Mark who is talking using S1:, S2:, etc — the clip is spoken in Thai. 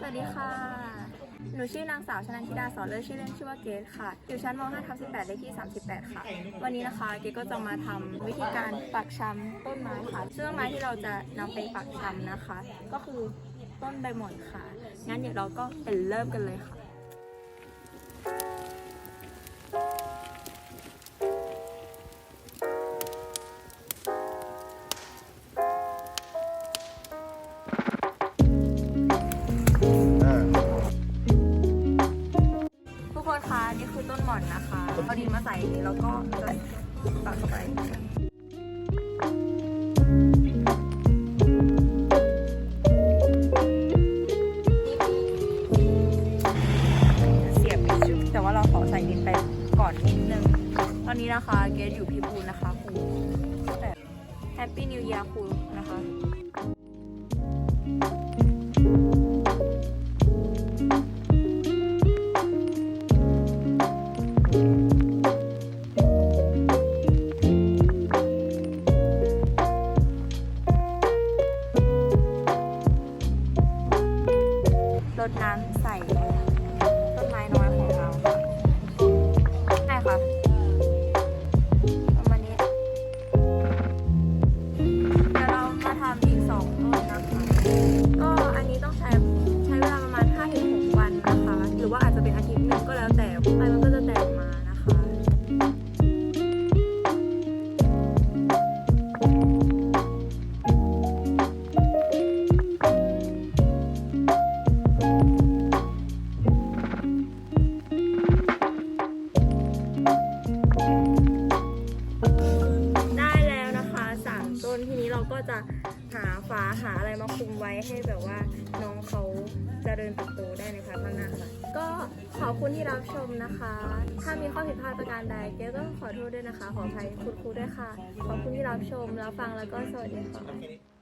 S1: สวัสดีค่ะ หนูชื่อนางสาวชนันทิดาสอนเลิศชื่อเล่นชื่อว่าเกดค่ะ อยู่ชั้นม .5 ทับ18เลขที่ 38 ค่ะ วันนี้นะคะเกดก็จะมาทำวิธีการปักชำต้นไม้ค่ะ ซึ่งไม้ที่เราจะนำไปปักชำนะคะ ก็คือต้นใบหม่อนค่ะ งั้นเดี๋ยวเราก็ไปเริ่มกันเลยค่ะ คือต้นหม่อนนะคะเอาดินมาใส่แล้วก็จะปักเข้าไปเสียบไปชุบแต่ว่าเราขอใส่ดินไปก่อนนิดนึง ตอนนี้นะคะเกดอยู่พิบูลนะคะครูแต่แฮปปี้นิว e a ยร์ครูนะคะ ร เราก็จะหาฝาหาอะไรมาคุมไว้ให้แบบว่าน้องเขาเจะเริญเติบโตได้ในภายภาคหน้าค่ะก็ขอบคุณที่รับชมนะคะ ถ้ามีข้อผิดพลาดประการใดเก๊ก็ขอโทษด้วยนะคะ ขออภัยคุณครูด้วยค่ะ ขอบคุณที่รับชมรับฟังแล้วก็สวัสดีค่ะ